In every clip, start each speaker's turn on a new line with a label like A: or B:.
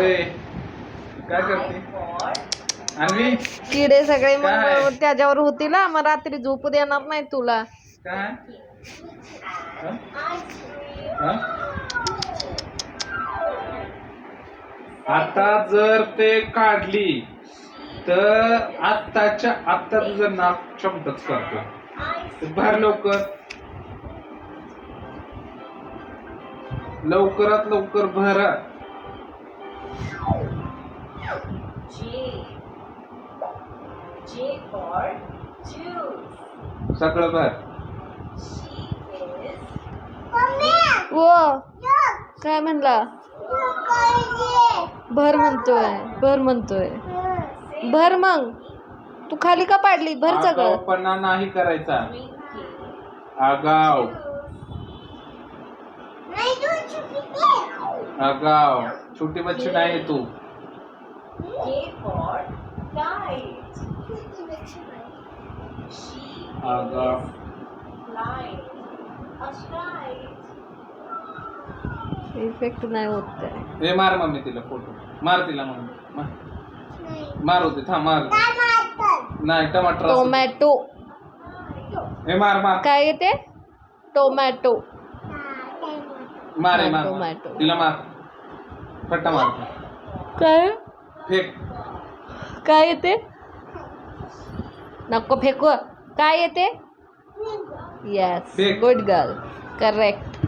A: ए, काय करते? अन्वी?
B: किडे सगळे मग? त्याच्यावर होतील ना मग रात्री झोपू देणार नाही तुला.
A: काय? आता जर ते काढली तर आत्ताच्या आत्ता तुझं नाक शब्दच करतो भर लवकर. लवकरात लवकर भरा.
C: J for juice.
A: सगळं भर.
C: She is
B: व काय म्हणला? भर म्हणतोय. भर म्हणतोय. भर मग. तू खाली का पाडली? भर सगळं.
A: आगाऊपणा नाही करायचा.
C: Drinking
A: आगाव. आगाव. छोटी बच्ची नाही तू.
C: K for kite. She
A: आगाव
C: is flying a kite.
B: Effect नाही होत ते.
A: हे मार मम्मी तिला फोटो मार तिला मम्मी. मार. मार होते थांब मार. नाही टमाटर असू दे.
B: टोमॅटो
A: हे मार मार.
B: काय येते टोमॅटो
A: मार हे मार
B: टोमॅटो.
A: मार. तिला मार. फट्टा मार.
B: काय?
A: फेक.
B: काय येते? नको फेकू. काय येते? येस
A: फेक.
B: गुड गर्ल करेक्ट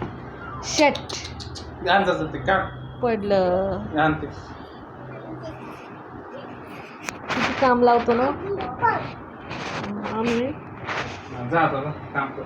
B: शट
A: आणतात ते का
B: पडलं. किती काम लावतो ना? आम्ही.
A: जा आता जा, काम कर.